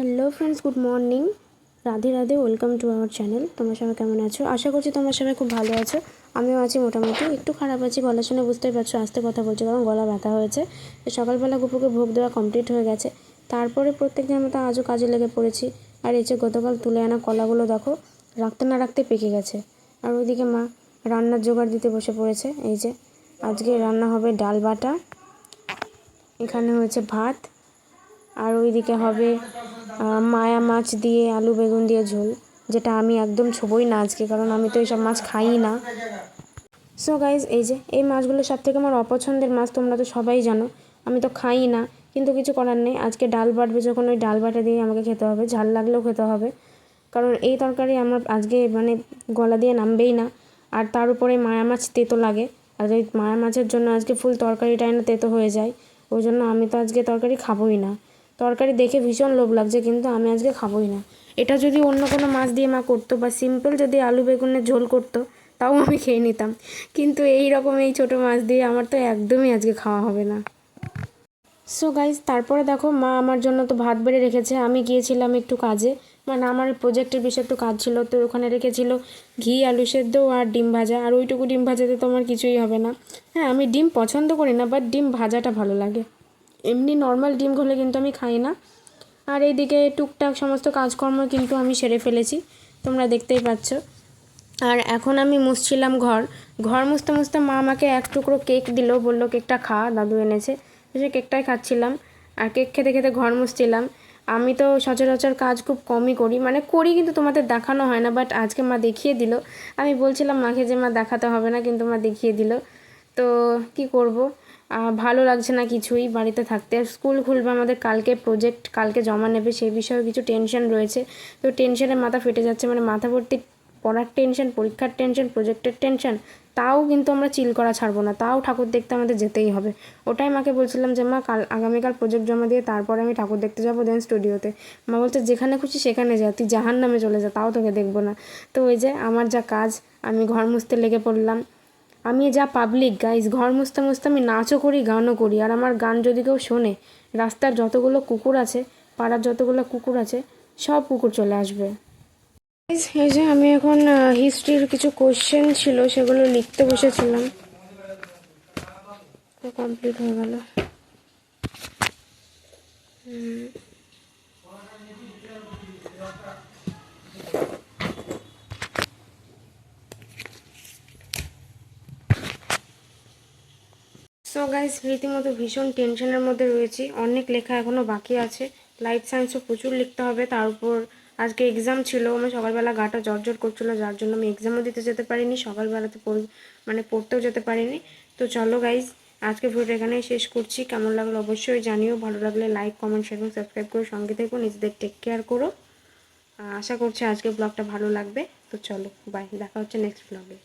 Hello friends good morning Radhe Radhe welcome to our channel তোমরা সবাই কেমন আছো? আশা করছি তোমার সবাই খুব ভালো আছো। আমিও আছি মোটামুটি। একটু খারাপ আছি গলা শুনে বুঝতেই পারছ, আস্তে কথা বলছি, কারণ গলা ব্যথা হয়েছে। সকালবেলা গুপুকে ভোগ দেওয়া কমপ্লিট হয়ে গেছে। তারপরে প্রত্যেক দিনের মতো আজও কাজে লেগে পড়েছি। আর এই যে গতকাল তুলে আনা কলাগুলো দেখো, রাখতে না রাখতে পেকে গেছে। আর ওইদিকে মা রান্নার জোগাড় দিতে বসে পড়েছে। এই যে, আজকে রান্না হবে ডাল বাটা। এখানে হয়েছে ভাত। আর ওইদিকে হবে মায়া মাছ দিয়ে আলু বেগুন দিয়ে ঝোল, যেটা আমি একদম ছোবই না আজকে, কারণ আমি তো এইসব মাছ খাই না। সো গাইজ এই যে, এই মাছগুলো সব থেকে আমার অপছন্দের মাছ, তোমরা তো সবাই জানো, আমি তো খাই না, কিন্তু কিছু করার নেই। আজকে ডাল বাটবে, যখন ওই ডাল বাটা দিয়ে আমাকে খেতে হবে, ঝাল লাগলেও খেতে হবে, কারণ এই তরকারি আমার আজকে মানে গলা দিয়ে নামবেই না, আর তার উপরে মায়া মাছ তেতো লাগে, আর ওই মায়া মাছের জন্য আজকে ফুল তরকারিটাই না তেতো হয়ে যায়, ওই জন্য আমি তো আজকে তরকারি খাবোই না। তরকারি দেখে ভীষণ লোভ লাগছে, কিন্তু আমি আজকে খাবোই না। এটা যদি অন্য কোনো মাছ দিয়ে মা করতো বা সিম্পল যদি আলু বেগুনের ঝোল করতো, তাও আমি খেয়ে নিতাম। কিন্তু এই রকম এই ছোটো মাছ দিয়ে আমার তো একদমই আজকে খাওয়া হবে না। সো গাইজ তারপরে দেখো মা আমার জন্য তো ভাত বেড়ে রেখেছে। আমি গিয়েছিলাম একটু কাজে। মানে আমার প্রজেক্টের বিষয়ে একটু কাজ ছিল, তো ওখানে রেখেছিল ঘি, আলু সেদ্ধ আর ডিম ভাজা। আর ওইটুকু ডিম ভাজাতে তো আমার কিছুই হবে না। হ্যাঁ আমি ডিম পছন্দ করি না বাট ডিম ভাজাটা ভালো লাগে। এমনি নর্মাল ডিম হলে কিন্তু আমি খাই না। আর এইদিকে টুকটাক সমস্ত কাজকর্ম কিন্তু আমি সেরে ফেলেছি, তোমরা দেখতেই পাচ্ছ। আর এখন আমি মুছছিলাম ঘর। ঘর মুছতে মুছতে মা আমাকে এক টুকরো কেক দিল, বলল কেকটা খা, দাদু এনেছে। সেই কেকটাই খাচ্ছিলাম। আর কেক খেতে খেতে ঘর মুছছিলাম। আমি তো সচরাচর কাজ খুব কমই করি মানে করি কিন্তু তোমাদের দেখানো হয় না বাট আজকে মা দেখিয়ে দিল। আমি বলছিলাম মাকে যে মা দেখাতে হবে না, কিন্তু মা দেখিয়ে দিল। তো কি করব? ভালো লাগছে না কিছুই বাড়িতে থাকতে। আর স্কুল খুলবে আমাদের কালকে প্রজেক্ট কালকে জমা নেবে, সেই বিষয়ে কিছু টেনশন রয়েছে। তো টেনশনে মাথা ফেটে যাচ্ছে মানে মাথা ভর্তি পড়ার টেনশন পরীক্ষার টেনশন প্রজেক্টের টেনশন তাও কিন্তু আমরা চিল করা ছাড়বো না, তাও ঠাকুর দেখতে আমাদের যেতেই হবে। ওটাই মাকে বলছিলাম যে, মা, কাল, আগামীকাল প্রজেক্ট জমা দিয়ে তারপরে আমি ঠাকুর দেখতে যাব দেন স্টুডিওতে মা বলছে, যেখানে খুশি সেখানে যা, তুই জাহান নামে চলে যা, তাও তোকে দেখব না। তো ওই যে আমার যা কাজ, আমি ঘর মুছতে লেগে পড়লাম। আমি যা পাবলিক গাইজ ঘর মুছতে মুছতে আমি নাচও করি, গানও করি। আর আমার গান যদি কেউ শোনে, রাস্তার যতগুলো কুকুর আছে, পাড়ার যতগুলো কুকুর আছে, সব কুকুর চলে আসবে। এই যে আমি এখন হিস্ট্রির কিছু কোশ্চেন ছিল, সেগুলো লিখতে বসেছিলাম। কমপ্লিট হয়ে গেল। সো গাইস রীতিমতো ভীষণ টেনশনের মধ্যে রয়েছি। অনেক লেখা এখনও বাকি আছে। লাইফ সায়েন্সও প্রচুর লিখতে হবে। তার উপর আজকে এক্সাম ছিল। আমার সকালবেলা গাটা জর্জর করছিল, যার জন্য আমি এক্সামও দিতে যেতে পারিনি। সকালবেলাতে পড় মানে পড়তেও যেতে পারিনি। তো চলো গাইজ আজকে ভিডিও এখানেই শেষ করছি। কেমন লাগল অবশ্যই জানিও। ভালো লাগলে লাইক কমেন্ট শেয়ার এবং সাবস্ক্রাইব করে সঙ্গে থেকো। নিজেদের টেক কেয়ার করো। আশা করছি আজকে ব্লগটা ভালো লাগবে। তো চলো বাই দেখা হচ্ছে নেক্সট ব্লগে